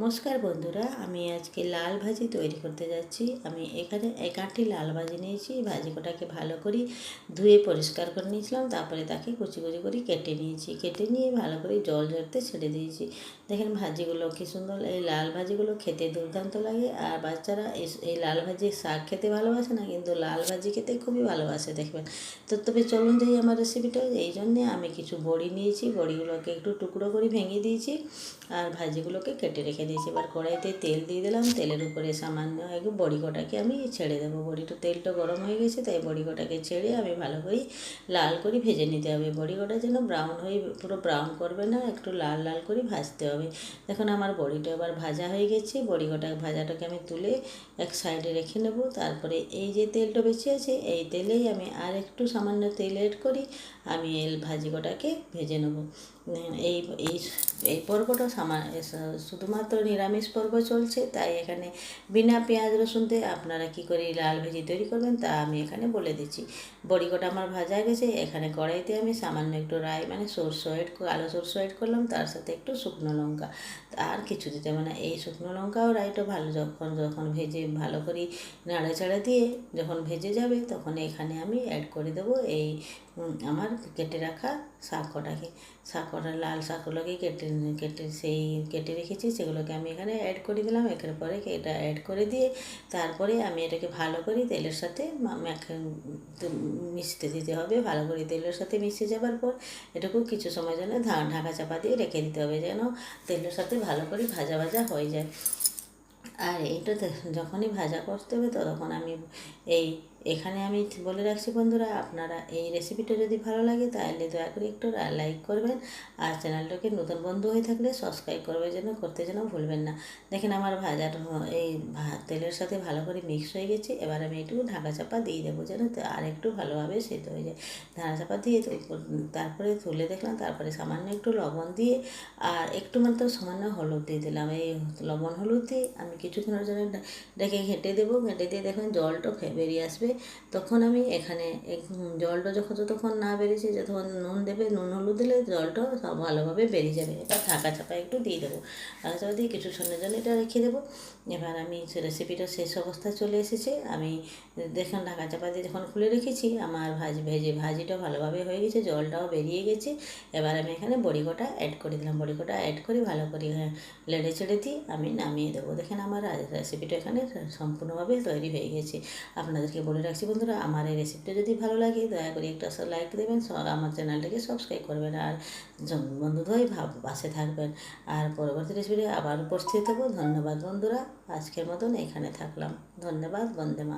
নমস্কার বন্ধুরা, আমি আজকে লাল ভাজি তৈরি করতে যাচ্ছি। আমি এখানে এক আটটি লাল ভাজি নিয়েছি ভাজি কটাকে ভালো করে ধুয়ে পরিষ্কার করে নিয়েছিলাম, তারপরে তাকে কুচি কুচি করে কেটে নিয়েছি। কেটে নিয়ে ভালো করে জল ঝরতে ছেড়ে দিয়েছি। দেখেন ভাজিগুলো কী সুন্দর, এই লাল ভাজিগুলো খেতে দুর্দান্ত লাগে, আর বাচ্চারা এই- লাল ভাজি শাক খেতে ভালোবাসে না, কিন্তু লাল ভাজি খেতে খুবই ভালোবাসে, দেখবেন। তো তবে চলুন যাই আমার রেসিপিটা এই জন্যে আমি কিছু বড়ি নিয়েছি, বড়িগুলোকে একটু টুকরো করে ভেঙে দিয়েছি, আর ভাজিগুলোকে কেটে রেখে দিয়েছি। এবার কড়াইতে তেল দিয়ে দিলাম। তেলের উপরে সামান্য একটু বড়ি কটাকে আমি ছেড়ে দেবো। বড়িটা, তেলটা গরম হয়ে গেছে, তাই বড়ি কটাকে ছেড়ে আমি ভালো করে লাল করে ভেজে নিতে হবে। বড়ি কটা যেন ব্রাউন হয়ে, পুরো ব্রাউন করবে না, একটু লাল লাল করে ভাজতে হবে। দেখুন, আমার বড়িটা এবার ভাজা হয়ে গেছে। বড়ি কটা ভাজাটাকে আমি তুলে এক সাইডে রেখে নেব। তারপরে এই যে তেলটা বেঁচে আছে, এই তেলেই আমি আর একটু সামান্য তেল এড করি। আমি এই ভাজি কটাকে ভেজে নেব। এই এই এই পর্বটা সামা শুধুমাত্র নিরামিষ পর্ব চলছে, তাই এখানে বিনা পেঁয়াজ রসুনতে আপনারা কি করে লাল ভেজি তৈরি করবেন তা আমি এখানে বলে দিচ্ছি। বড়ি কটা আমার ভাজা গেছে, এখানে কড়াইতে আমি সামান্য একটু রাই মানে সরষে এড কালো সরষে এড করলাম, তার সাথে একটু শুকনো লঙ্কা, আর কিছু দিতে হবে না। এই শুকনো লঙ্কাও রাইটা ভালো যখন যখন ভেজে ভালো করে নাড়া চাড়া দিয়ে যখন ভেজে যাবে, তখন এখানে আমি অ্যাড করে দেবো এই আমার কেটে রাখা শাক কটাকে। শাক কটা লাল শাকগুলোকে কেটে কেটে সেই কেটে রেখেছি, সেগুলোকে আমি এখানে অ্যাড করে দিলাম। এখানে পরে এটা অ্যাড করে দিয়ে তারপরে আমি এটাকে ভালো করে তেলের সাথে মিশতে দিতে হবে। ভালো করে তেলের সাথে মিশে যাবার পর এটাকেও কিছু সময় জন্য ঢাকা চাপা দিয়ে রেখে দিতে হবে যেন তেলের সাথে ভালো করে ভাজা ভাজা হয়ে যায়। আর এইটা যখনই ভাজা করতে হবে তখন আমি এই এখানে আমি বলে রাখছি বন্ধুরা, আপনারা এই রেসিপিটা যদি ভালো লাগে তাহলে দয়া করে একটু লাইক করবেন আর চ্যানেলটাকে নতুন বন্ধু হয়ে থাকলে সাবস্ক্রাইব করবে যেন করতে যেন ভুলবেন না। দেখেন আমার ভাজার এই তেলের সাথে ভালো করে মিক্স হয়ে গেছে, এবার আমি একটু ঢাকা চাপা দিয়ে দেবো যেন আর একটু ভালোভাবে সেদ্ধ হয়ে যায়। ঢাকা চাপা দিয়ে তারপরে তুলে দেখলাম, তারপরে সামান্য একটু লবণ দিয়ে আর একটু মাত্র সামান্য হলুদ দিয়ে দিলাম। এই লবণ হলুদ দিয়ে আমি কিছুক্ষণের জন্য ডেকে ঘেঁটে দেবো, ঘেঁটে দিয়ে দেখুন জলটা বেরিয়ে আসবে। তখন আমি এখানে জলটা যখন যতক্ষণ না বেরিয়েছে, যতক্ষণ নুন দেবে, নুন হলুদ দিলে জলটা সব ভালোভাবে বেরিয়ে যাবে। এবার ঢাকা চাপা একটু দিয়ে দেবো। ঢাকা চাপা দিয়ে কিছু সময়ের জন্য এটা রেখে দেবো। এবার আমি রেসিপিটা শেষ অবস্থায় চলে এসেছে। আমি দেখুন ঢাকা চাপা দিয়ে যখন খুলে রেখেছি, আমার ভাজি, ভেজে ভাজিটা ভালোভাবে হয়ে গেছে, জলটাও বেরিয়ে গেছে। এবার আমি এখানে বড়ি কটা অ্যাড করে দিলাম। বড়ি কটা অ্যাড করে ভালো করে লেড়ে চেড়ে দিয়ে আমি নামিয়ে দেবো। দেখেন আমার রেসিপিটা এখানে সম্পূর্ণভাবে তৈরি হয়ে গেছে। আপনাদেরকে বলে রাখছি বন্ধুরা, আমার এই রেসিপিটা যদি ভালো লাগে, দয়া করে একটা লাইক দেবেন আমার চ্যানেলটাকে সাবস্ক্রাইব করবেন আর বন্ধুদেরই ভাব পাশে থাকবেন। আর পরবর্তী রেসিপিটা আবার উপস্থিত হব। ধন্যবাদ বন্ধুরা, আজকের মতন এখানে থাকলাম। ধন্যবাদ, বন্দে মা